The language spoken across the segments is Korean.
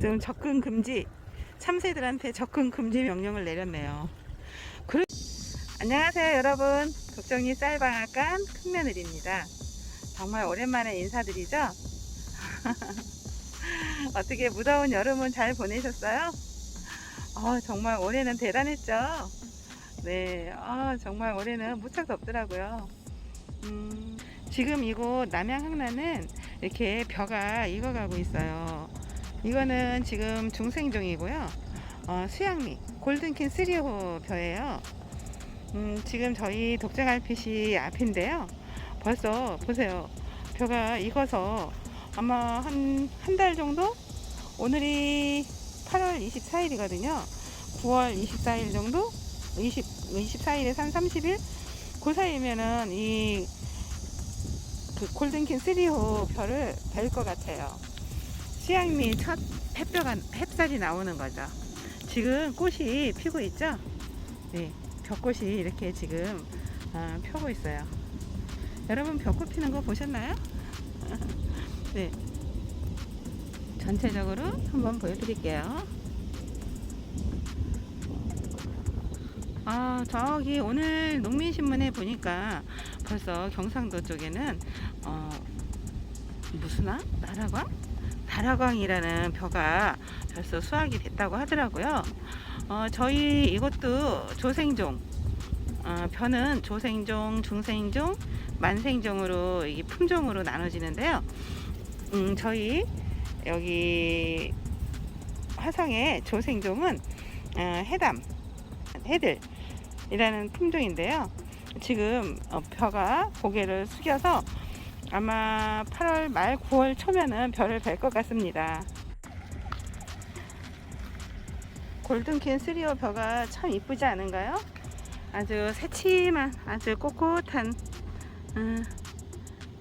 좀 접근 금지, 참새들한테 접근 금지 명령을 내렸네요. 그러... 안녕하세요, 여러분. 걱정이 쌀방앗간 큰며느리입니다. 정말 오랜만에 인사드리죠? 어떻게 무더운 여름은 잘 보내셨어요? 어, 정말 올해는 대단했죠? 네, 아, 정말 올해는 무척 덥더라고요. 음, 지금 이곳 남양항나는 이렇게 벼가 익어가고 있어요. 이거는 지금 중생종이고요. 어, 수양미 골든킨 3호 벼예요. 음, 지금 저희 독자갈피시 앞인데요. 벌써 보세요. 벼가 익어서 아마 한 한 달 정도? 오늘이 8월 24일이거든요. 9월 24일 정도? 20, 24일에서 한 30일? 그 사이면은 이 그 골든킨 3호 벼를 뵐 것 같아요. 수양미 첫 햇볕가, 햇살이 나오는 거죠. 지금 꽃이 피고 있죠? 네, 벚꽃이 이렇게 지금 아, 펴고 있어요. 여러분 벚꽃 피는 거 보셨나요? 네. 전체적으로 한번 보여드릴게요. 아, 저기 오늘 농민신문에 보니까 벌써 경상도 쪽에는 어, 무슨 왕? 나라광? 나라광이라는 벼가 벌써 수확이 됐다고 하더라고요. 어, 저희 이것도 조생종, 어, 벼는 조생종, 중생종, 만생종으로 이 품종으로 나눠지는데요. 음, 저희 여기 화성의 조생종은 어, 해담, 해들이라는 품종인데요. 지금 어, 벼가 고개를 숙여서 아마 8월 말 9월 초면은 별을 뵐 것 같습니다. 골든킨 3호 벼가 참 이쁘지 않은가요? 아주 새침한 아주 꼿꼿한 음,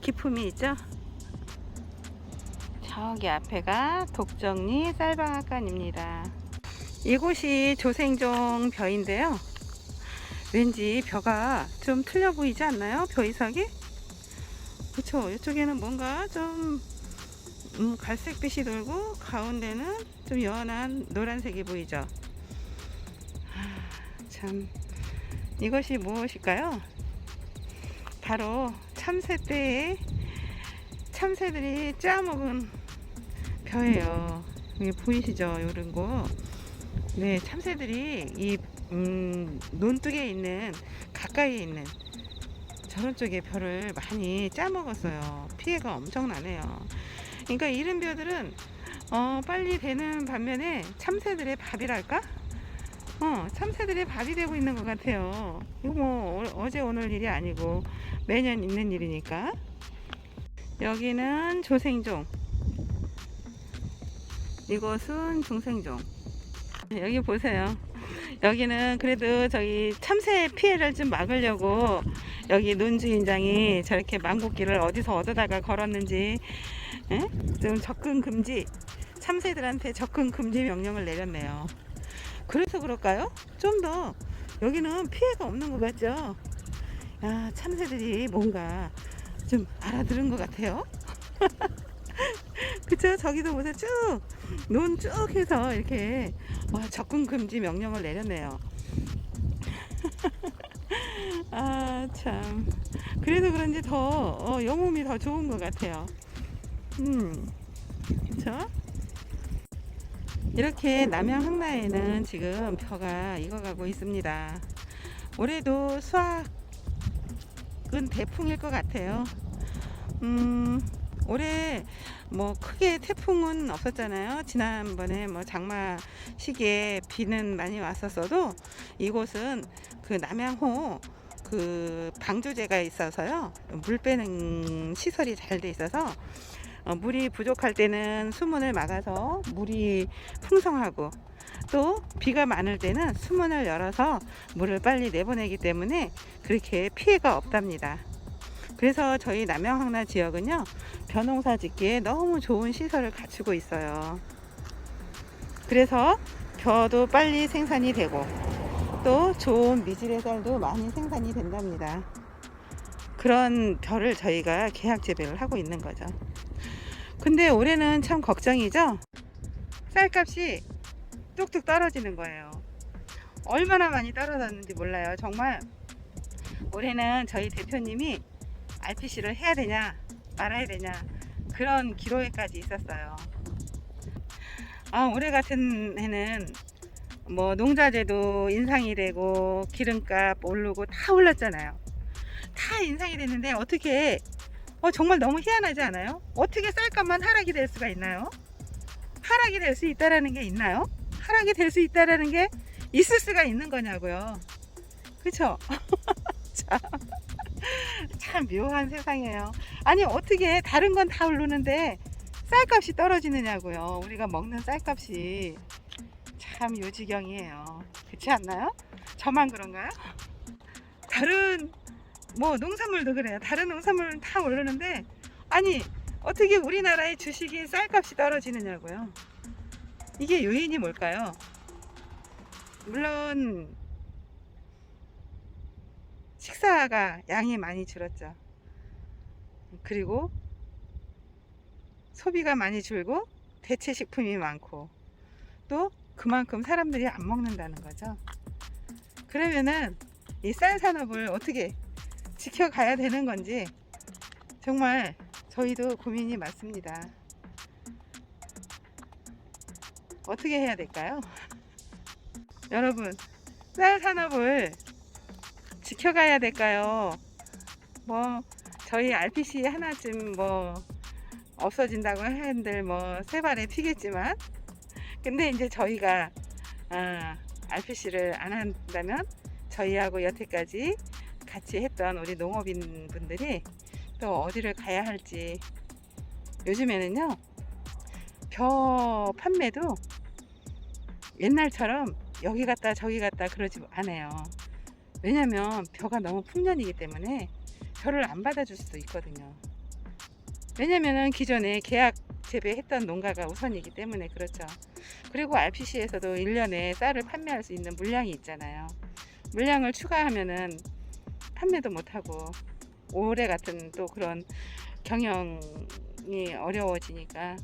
기품이 있죠. 저기 앞에가 독정리 쌀방앗간입니다. 이곳이 조생종 벼인데요. 왠지 벼가 좀 틀려 보이지 않나요? 벼 이삭이? 그쵸. 이쪽에는 뭔가 좀 음, 갈색빛이 돌고 가운데는 좀 연한 노란색이 보이죠. 아, 참 이것이 무엇일까요? 바로 참새 때에 참새들이 짜먹은 벼예요. 이게 보이시죠? 이런 거. 네, 참새들이 이 음, 논둑에 있는 가까이에 있는 저런 쪽에 벼를 많이 짜먹었어요. 피해가 엄청나네요. 그러니까 이른 벼들은 어, 빨리 되는 반면에 참새들의 밥이랄까? 어, 참새들의 밥이 되고 있는 것 같아요. 이거 뭐 어, 어제 오늘 일이 아니고 매년 있는 일이니까. 여기는 조생종. 이곳은 중생종. 여기 보세요. 여기는 그래도 저기 참새 피해를 좀 막으려고 여기 논주인장이 저렇게 망국기를 어디서 얻어다가 걸었는지 에? 좀 접근 금지 참새들한테 접근 금지 명령을 내렸네요. 그래서 그럴까요? 좀 더 여기는 피해가 없는 것 같죠? 야, 참새들이 뭔가 좀 알아들은 것 같아요. 그쵸? 저기도 보세요. 쭉, 논 쭉 해서 이렇게 와, 접근 금지 명령을 내렸네요. 아, 참. 그래서 그런지 더, 어, 영몸이 더 좋은 것 같아요. 음, 그쵸? 이렇게 남양 항나에는 지금 벼가 익어가고 있습니다. 올해도 수확은 대풍일 것 같아요. 음, 올해 뭐 크게 태풍은 없었잖아요. 지난번에 뭐 장마 시기에 비는 많이 왔었어도 이곳은 그 남양호 그 방조제가 있어서요. 물 빼는 시설이 잘 돼 있어서 어, 물이 부족할 때는 수문을 막아서 물이 풍성하고 또 비가 많을 때는 수문을 열어서 물을 빨리 내보내기 때문에 그렇게 피해가 없답니다. 그래서 저희 남양항나 지역은요 벼농사 짓기에 너무 좋은 시설을 갖추고 있어요. 그래서 벼도 빨리 생산이 되고 또 좋은 미질의 쌀도 많이 생산이 된답니다. 그런 벼를 저희가 계약 재배를 하고 있는 거죠. 근데 올해는 참 걱정이죠. 쌀값이 뚝뚝 떨어지는 거예요. 얼마나 많이 떨어졌는지 몰라요. 정말 올해는 저희 대표님이 RPC를 해야 되냐 말아야 되냐 그런 기로에까지 있었어요. 아, 올해 같은 해는 뭐 농자재도 인상이 되고 기름값 오르고 다 올랐잖아요. 다 인상이 됐는데 어떻게 어, 정말 너무 희한하지 않아요? 어떻게 쌀값만 하락이 될 수가 있나요? 하락이 될 수 있다라는 게 있나요? 하락이 될 수 있다라는 게 있을 수가 있는 거냐고요. 그쵸? 참, 참 묘한 세상이에요. 아니, 어떻게 다른 건 다 오르는데 쌀값이 떨어지느냐고요. 우리가 먹는 쌀값이 참 요지경이에요. 그렇지 않나요? 저만 그런가요? 다른 뭐 농산물도 그래요. 다른 농산물은 다 오르는데 아니 어떻게 우리나라의 주식이 쌀값이 떨어지느냐고요. 이게 요인이 뭘까요? 물론 식사가 양이 많이 줄었죠. 그리고 소비가 많이 줄고 대체 식품이 많고 또 그만큼 사람들이 안 먹는다는 거죠. 그러면은 이 쌀 산업을 어떻게 지켜가야 되는 건지 정말 저희도 고민이 많습니다. 어떻게 해야 될까요? 여러분, 쌀 산업을 지켜가야 될까요? 뭐 저희 RPC 하나쯤 뭐 없어진다고 한들 뭐 세 발에 피겠지만 근데 이제 저희가 아, RPC를 안 한다면 저희하고 여태까지 같이 했던 우리 농업인 분들이 또 어디를 가야 할지 요즘에는요 벼 판매도 옛날처럼 여기 갔다 저기 갔다 그러지 않아요 왜냐면 벼가 너무 풍년이기 때문에 벼를 안 받아줄 수도 있거든요. 왜냐면은 기존에 계약 재배했던 농가가 우선이기 때문에 그렇죠. 그리고 RPC에서도 1년에 쌀을 판매할 수 있는 물량이 있잖아요. 물량을 추가하면은 판매도 못하고 올해 같은 또 그런 경영이 어려워지니까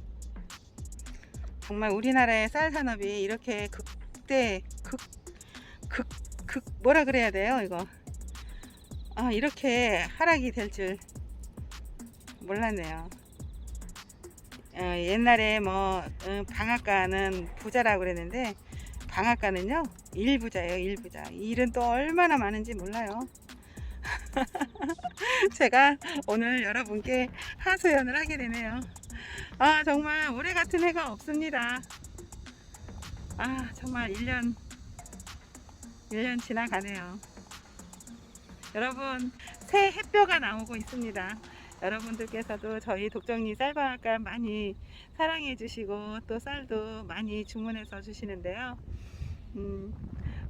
정말 우리나라의 쌀 산업이 이렇게 극대 극 극 극 뭐라 그래야 돼요 이거 아 이렇게 하락이 될 줄 몰랐네요 어, 옛날에 뭐 어, 방앗간은 부자라고 그랬는데 방앗간은요 일부자예요 일부자 일은 또 얼마나 많은지 몰라요 제가 오늘 여러분께 하소연을 하게 되네요. 아, 정말 올해 같은 해가 없습니다. 아, 정말 1년, 1년 지나가네요. 여러분, 새 햇볕가 나오고 있습니다. 여러분들께서도 저희 독정리 쌀방앗간 많이 사랑해 주시고 또 쌀도 많이 주문해서 주시는데요. 음,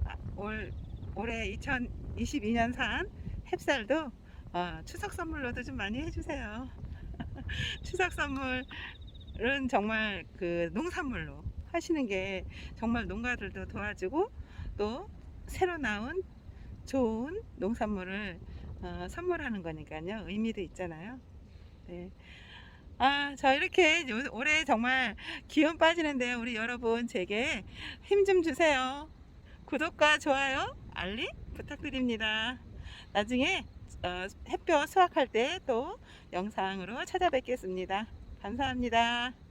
아, 올, 올해 2022년 산 햅쌀도 어, 추석 선물로도 좀 많이 해주세요. 추석 선물은 정말 그 농산물로 하시는 게 정말 농가들도 도와주고 또 새로 나온 좋은 농산물을 어, 선물하는 거니까요. 의미도 있잖아요. 네. 아, 저 이렇게 요- 올해 정말 기운 빠지는데요. 우리 여러분 제게 힘 좀 주세요. 구독과 좋아요, 알림 부탁드립니다. 나중에 어, 햇볕 수확할 때 또 영상으로 찾아뵙겠습니다. 감사합니다.